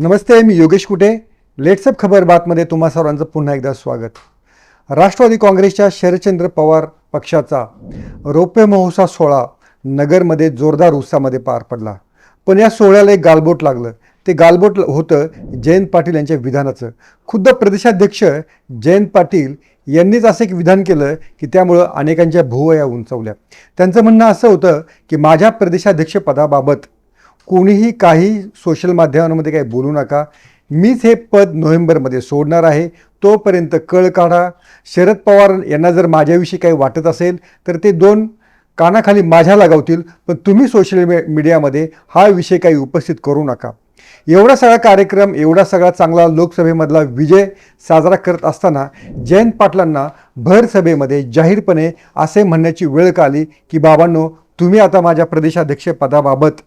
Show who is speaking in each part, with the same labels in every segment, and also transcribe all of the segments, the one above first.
Speaker 1: नमस्ते मी योगेश कुटे. लेट्सअप खबर बातमध्ये तुम्हा सर्वांचं पुन्हा एकदा स्वागत. राष्ट्रवादी काँग्रेसच्या शरदचंद्र पवार पक्षाचा रौप्य महोत्सव सोहळा नगरमध्ये जोरदार उत्साहामध्ये पार पडला. पण या सोहळ्याला एक गालबोट लागलं. ते गालबोट होतं जयंत पाटील यांच्या विधानाचं. खुद्द प्रदेशाध्यक्ष जयंत पाटील यांनीच असं एक विधान केलं की त्यामुळं अनेकांच्या भुवया उंचवल्या. त्यांचं म्हणणं असं होतं की माझ्या प्रदेशाध्यक्षपदाबाबत कोणीही काही सोशल माध्यमांमध्ये काही बोलू नका. मीच हे पद नोव्हेंबरमध्ये सोडणार आहे. तोपर्यंत कळ काढा. शरद पवार यांना जर माझ्याविषयी काही वाटत असेल तर ते दोन कानाखाली माझ्या लगावतील. पण तुम्ही सोशल मी मीडियामध्ये हा विषय काही उपस्थित करू नका. एवढा सगळा कार्यक्रम एवढा सगळा चांगला लोकसभेमधला विजय साजरा करत असताना जयंत पाटलांना भर सभेमध्ये जाहीरपणे असे म्हणण्याची वेळ का आली की बाबांनो तुम्ही आता माझ्या प्रदेशाध्यक्षपदाबाबत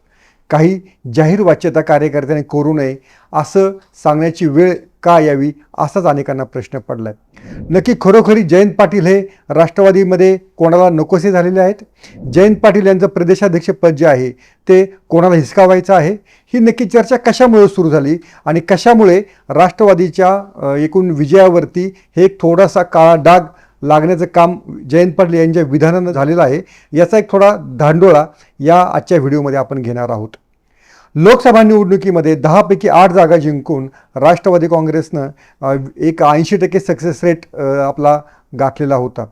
Speaker 1: काही जाहीर वाच्यता कार्यकर्त्यांनी करू नये असं सांगण्याची वेळ का यावी असाच अनेकांना प्रश्न पडला आहे नक्की खरोखरी जयंत पाटील हे राष्ट्रवादीमध्ये कोणाला नकोसे झालेले आहेत? जयंत पाटील यांचं प्रदेशाध्यक्षपद जे आहे ते कोणाला हिसकावायचं आहे? ही नक्की चर्चा कशामुळे सुरू झाली आणि कशामुळे राष्ट्रवादीच्या एकूण विजयावरती हे एक थोडासा काळा डाग लागण्याचं काम जयंत पाटील यांच्या विधानानं झालेलं आहे. याचा एक थोडा धांडोळा या आजच्या व्हिडिओमध्ये आपण घेणार आहोत. लोकसभा निवडणुकीमध्ये दहापैकी आठ जागा जिंकून राष्ट्रवादी काँग्रेसनं एक ऐंशी टक्के सक्सेस रेट आपला गाठलेला होता.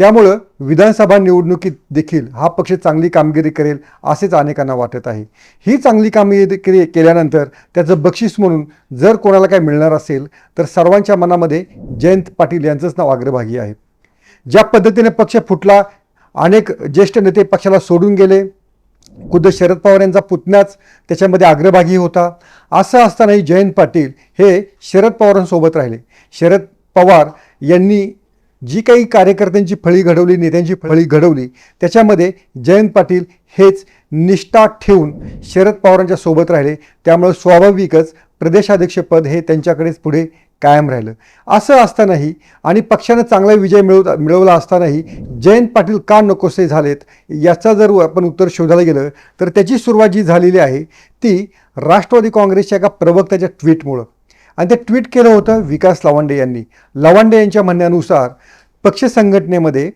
Speaker 1: त्यामुळं विधानसभा निवडणुकीत देखील हा पक्ष चांगली कामगिरी करेल असेच अनेकांना वाटत आहे. ही चांगली कामगिरी केल्यानंतर त्याचं बक्षीस म्हणून जर कोणाला काय मिळणार असेल तर सर्वांच्या मनामध्ये जयंत पाटील यांचंच नाव अग्रभागी आहे. ज्या पद्धतीने पक्ष फुटला अनेक ज्येष्ठ नेते पक्षाला सोडून गेले. खुद्द शरद पवार यांचा पुतण्याच त्याच्यामध्ये अग्रभागी होता. असं असतानाही जयंत पाटील हे शरद पवारांसोबत राहिले. शरद पवार यांनी जी काही कार्यकर्त्यांची फळी घडवली नेत्यांची फळी घडवली त्याच्यामध्ये जयंत पाटील हेच निष्ठा ठेवून शरद पवारांच्या सोबत राहिले. त्यामुळे स्वाभाविकच प्रदेशाध्यक्षपद हे त्यांच्याकडेच पुढे कायम राहिलं. असं असतानाही आणि पक्षानं चांगला विजय मिळव मिळवला असतानाही जयंत पाटील का नकोसे झालेत याचा जर आपण उत्तर शोधायला गेलं तर त्याची सुरुवात जी झालेली आहे ती राष्ट्रवादी काँग्रेसच्या एका प्रवक्त्याच्या ट्विटमुळं आणि ते ट्विट केलं होतं विकास लवांडे यांनी. लवांडे यांच्या म्हणण्यानुसार पक्ष संघटनेमध्ये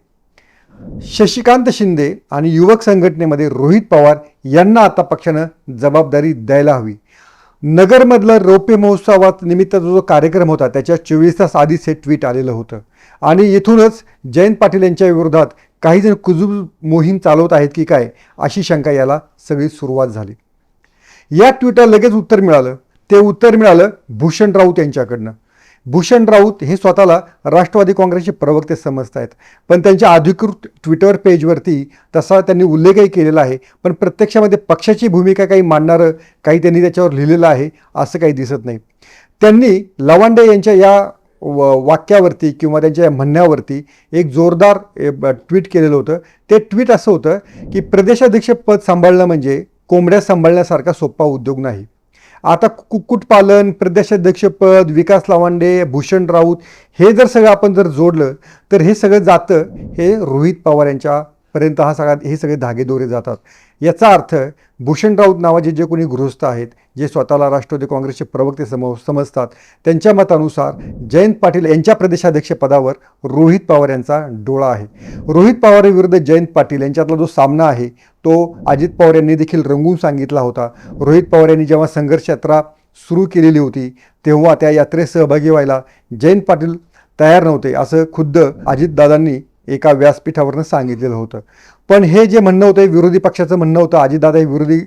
Speaker 1: शशिकांत शिंदे आणि युवक संघटनेमध्ये रोहित पवार यांना आता पक्षानं जबाबदारी द्यायला हवी. नगरमधलं रौप्य महोत्सवात निमित्त जो कार्यक्रम होता त्याच्या चोवीस तास आधीच हे ट्विट आलेलं होतं. आणि येथूनच जयंत पाटील यांच्या विरोधात काही जण मोहीम चालवत आहेत की काय अशी शंका याला सगळी सुरुवात झाली. या ट्विटला लगेच उत्तर मिळालं. ते उत्तर मिळालं भूषण राऊत यांच्याकडनं. भूषण राऊत हे स्वतःला राष्ट्रवादी काँग्रेसचे प्रवक्ते समजत आहेत पण त्यांच्या अधिकृत ट्विटर पेजवरती तसा त्यांनी उल्लेखही केलेला आहे. पण प्रत्यक्षामध्ये पक्षाची भूमिका काही मांडणारं काही त्यांनी त्याच्यावर लिहिलेलं आहे असं काही दिसत नाही. त्यांनी लवांडे यांच्या या व- वाक्यावरती किंवा त्यांच्या या म्हणण्यावरती एक जोरदार ट्विट केलेलं होतं. ते ट्विट असं होतं की प्रदेशाध्यक्षपद सांभाळणं म्हणजे कोंबड्या सांभाळण्यासारखा सोपा उद्योग नाही. आता कुक्कुटपालन प्रदेशाध्यक्षपद विकास लावांडे भूषण राऊत हे जर सगळं आपण जर जोडलं तर हे सगळं जातं हे रोहित पवार यांच्यापर्यंत हा सगळा हे सगळे धागेदोरे जातात. याचा अर्थ भूषण राऊत नावाचे जे कोणी गृहस्थ आहेत जे स्वतःला राष्ट्रवादी काँग्रेसचे प्रवक्ते समो समजतात त्यांच्या मतानुसार जयंत पाटील यांच्या प्रदेशाध्यक्षपदावर रोहित पवार यांचा डोळा आहे. रोहित पवारांविरुद्ध जयंत पाटील यांच्यातला जो सामना आहे तो अजित पवार यांनी देखील रंगून सांगितला होता. रोहित पवार यांनी जेव्हा संघर्ष यात्रा सुरू केलेली होती तेव्हा त्या यात्रेत सहभागी व्हायला जयंत पाटील तयार नव्हते असं खुद्द अजितदादांनी एका व्यासपीठावरनं सांगितलेलं होतं. पण हे जे म्हणणं होतं विरोधी पक्षाचं म्हणणं होतं अजितदादा हे विरोधी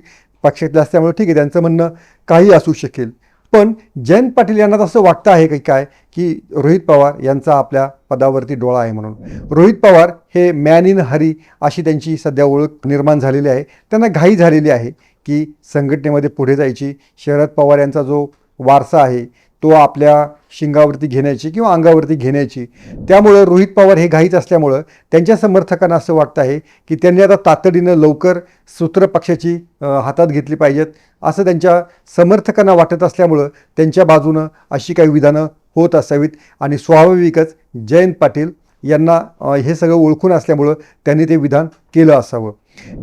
Speaker 1: पक्षातले असल्यामुळे ठीक आहे त्यांचं म्हणणं काही असू शकेल. पण जयंत पाटील यांना असं वाटतं आहे की काय की रोहित पवार यांचा आपल्या पदावरती डोळा आहे म्हणून. रोहित पवार हे मॅन इन हरी अशी त्यांची सध्या ओळख निर्माण झालेली आहे. त्यांना घाई झालेली आहे की संघटनेमध्ये पुढे जायची. शरद पवार यांचा जो वारसा आहे तो आपल्या शिंगावरती घेण्याची किंवा अंगावरती घेण्याची. त्यामुळं रोहित पवार हे घाईत असल्यामुळं त्यांच्या समर्थकांना असं वाटतं आहे की त्यांनी आता तातडीनं लवकर सूत्र पक्षाची हातात घेतली पाहिजेत असं त्यांच्या समर्थकांना वाटत असल्यामुळं त्यांच्या बाजूनं अशी काही विधानं होत असावीत. आणि स्वाभाविकच जयंत पाटील यांना हे सगळं ओळखून असल्यामुळं त्यांनी ते विधान केलं असावं.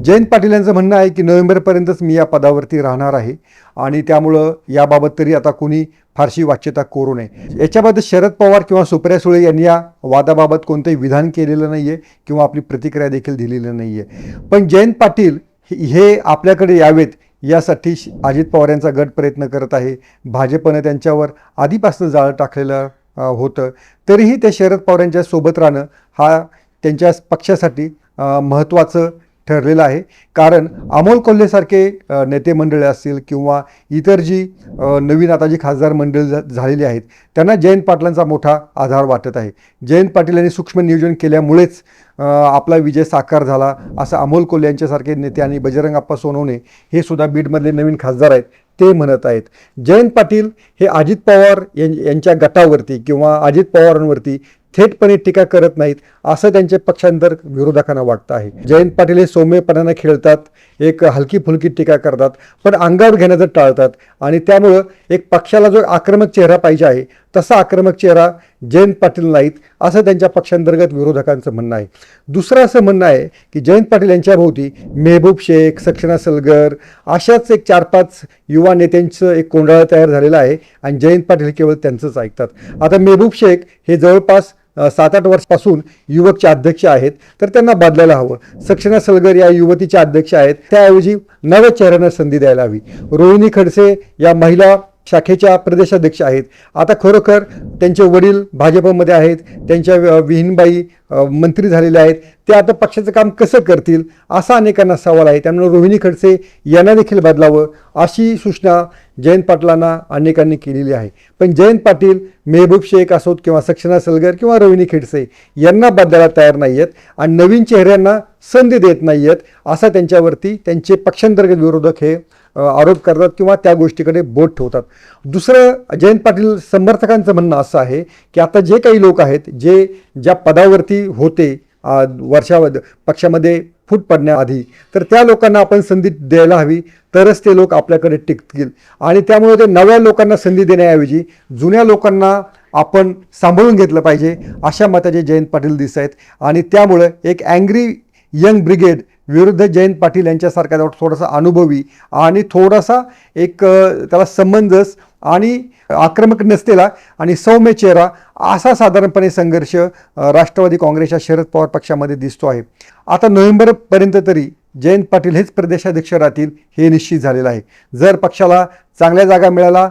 Speaker 1: जयंत पाटील यांचं म्हणणं आहे की नोव्हेंबरपर्यंतच मी या पदावरती राहणार आहे आणि त्यामुळं याबाबत तरी आता कोणी फारशी वाच्यता करू नये. याच्याबद्दल शरद पवार किंवा सुप्रिया सुळे यांनी या वादाबाबत कोणतंही विधान केलेलं नाही आहे किंवा आपली प्रतिक्रिया देखील दिलेली नाही आहे पण जयंत पाटील हे- हे आपल्याकडे यावेत यासाठी श- अजित पवार यांचा गट प्रयत्न करत आहे. भाजपनं त्यांच्यावर आधीपासून जाळं टाकलेलं होतं. तरीही ते शरद पवार यांच्या सोबत राहणं हा त्यांच्या पक्षासाठी महत्त्वाचं ठरलेलं आहे. कारण अमोल कोल्हेसारखे नेते मंडळी असतील किंवा इतर जी नवीन आता जी खासदार मंडळी झालेली आहेत त्यांना जयंत पाटलांचा मोठा आधार वाटत आहे. जयंत पाटील यांनी सूक्ष्म नियोजन केल्यामुळेच आपला विजय साकार झाला. असं अमोल कोल्हे यांच्यासारखे नेते आणि बजरंगाप्पा सोनवणे हे सुद्धा बीडमधले नवीन खासदार आहेत ते म्हणत आहेत. जयंत पाटील हे अजित पवार यां- यांच्या गटावरती किंवा अजित पवारांवरती थेटपणे टीका करत नाहीत असं त्यांचे पक्षांतर विरोधकांना वाटतं आहे. जयंत पाटील हे सौम्यपणानं खेळतात एक हलकी फुलकी टीका करतात पण अंगावर घेण्याचं टाळतात आणि त्यामुळं एक पक्षाला जो आक्रमक चेहरा पाहिजे आहे तसा आक्रमक चेहरा जयंत पाटील नाहीत असं त्यांच्या पक्षांतर्गत विरोधकांचं म्हणणं आहे. दुसरं असं म्हणणं आहे की जयंत पाटील यांच्याभोवती मेहबूब शेख सक्षणा सलगर अशाच एक चार पाच युवा नेत्यांचं एक कोंडाळा तयार झालेला आहे आणि जयंत पाटील केवळ त्यांचंच ऐकतात. आता मेहबूब शेख हे जवळपास सात आठ वर्षापासून युवकचे अध्यक्ष आहेत. तर त्यांना बदलायला हवं. सक्षणा सलगर या युवतीच्या अध्यक्ष आहेत. त्याऐवजी नव्या चेहऱ्यांना संधी द्यायला हवी. रोहिणी खडसे या महिला शाखेच्या प्रदेशाध्यक्ष आहेत. आता खरोखर त्यांचे वडील भाजपमध्ये आहेत. त्यांच्या विहीनबाई मंत्री झालेले आहेत. ते आता पक्षाचं काम कसं करतील असा अनेकांना सवाल आहे. त्यामुळे रोहिणी खडसे यांना देखील बदलावं अशी सूचना जयंत पाटलांना अनेकांनी केलेली आहे. पण जयंत पाटील मेहबूब शेख असोत किंवा सक्षना सलगर किंवा रविनी खेडसे यांना बदलायला तयार नाही आहेत आणि नवीन चेहऱ्यांना संधी देत नाही आहेत असा त्यांच्यावरती त्यांचे पक्षांतर्गत विरोधक हे आरोप करतात किंवा त्या गोष्टीकडे बोट ठेवतात. दुसरं जयंत पाटील समर्थकांचं म्हणणं असं आहे की आता जे काही लोक आहेत जे ज्या पदावरती होते अ, वर्षा पक्षामध्ये फूट पडण्याआधी. तर त्या लोकांना आपण संधी द्यायला हवी तरच ते लोक आपल्याकडे टिकतील. आणि त्यामुळे ते नव्या लोकांना संधी देण्याऐवजी जुन्या लोकांना आपण सांभाळून घेतलं पाहिजे अशा मताचे जयंत पाटील दिसत आहेत. आणि त्यामुळं एक अँग्री यंग ब्रिगेड विरुद्ध जयंत पाटील यांच्यासारखा थोडासा अनुभवी आणि थोडासा एक त्याला समंजस आणि आक्रमक नसलेला आणि सौम्य चेहरा असा साधारणपणे संघर्ष राष्ट्रवादी काँग्रेसच्या शरद पवार पक्षामध्ये दिसतो आहे. आता नोव्हेंबरपर्यंत तरी जयंत पाटील हेच प्रदेशाध्यक्ष राहतील हे निश्चित झालेलं आहे. जर पक्षाला चांगल्या जागा मिळाला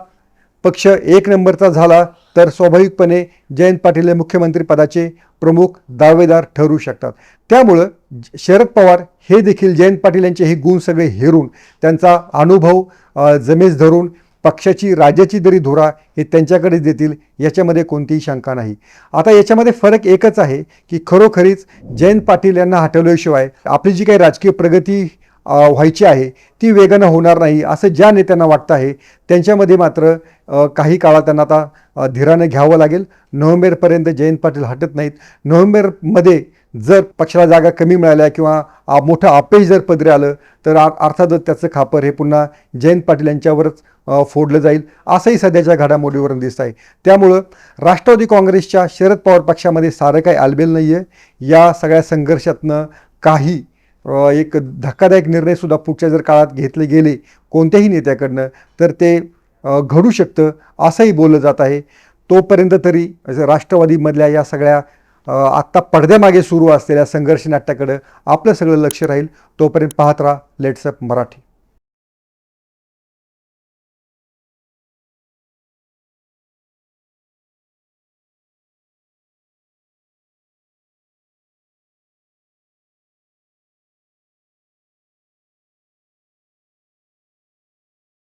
Speaker 1: पक्ष एक नंबरचा झाला तर स्वाभाविकपणे जयंत पाटील हे मुख्यमंत्रीपदाचे प्रमुख दावेदार ठरू शकतात. त्यामुळं शरद पवार हे देखील जयंत पाटील यांचे हे गुण सगळे हेरून त्यांचा अनुभव जमेस धरून पक्षाची राज्याची जरी धुरा हे त्यांच्याकडेच देतील याच्यामध्ये कोणतीही शंका नाही. आता याच्यामध्ये फरक एकच आहे की खरोखरीच जयंत पाटील यांना हटवल्याशिवाय आपली जी काही राजकीय प्रगती व्हायची आहे ती वेगानं होणार नाही असं ज्या नेत्यांना वाटतं आहे त्यांच्यामध्ये मात्र काही काळात त्यांना आता अ, धीरानं घ्यावं लागेल. नोव्हेंबरपर्यंत जयंत पाटील हटत नाहीत. नोव्हेंबरमध्ये जर पक्षाला जागा कमी मिळाल्या किंवा आ, मोठं अपयश जर पदरी आलं तर अर्थातच त्याचं खापर हे पुन्हा जयंत पाटील यांच्यावरच फोडलं जाईल असंही सध्याच्या घडामोडीवरून दिसत आहे त्यामुळं राष्ट्रवादी काँग्रेसच्या शरद पवार पक्षामध्ये सारं काही आलबेल नाही आहे या सगळ्या संघर्षातनं काही एक धक्कादायक निर्णयसुद्धा पुढच्या जर काळात घेतले गेले कोणत्याही नेत्याकडनं तर ते घडू शकतं असंही बोललं जात आहे. तोपर्यंत तरी राष्ट्रवादीमधल्या या सगळ्या आत्ता पडद्यामागे सुरू असलेल्या संघर्ष नाट्याकडं आपलं सगळं लक्ष राहील. तोपर्यंत पाहत राहा. लेट्सअप मराठी.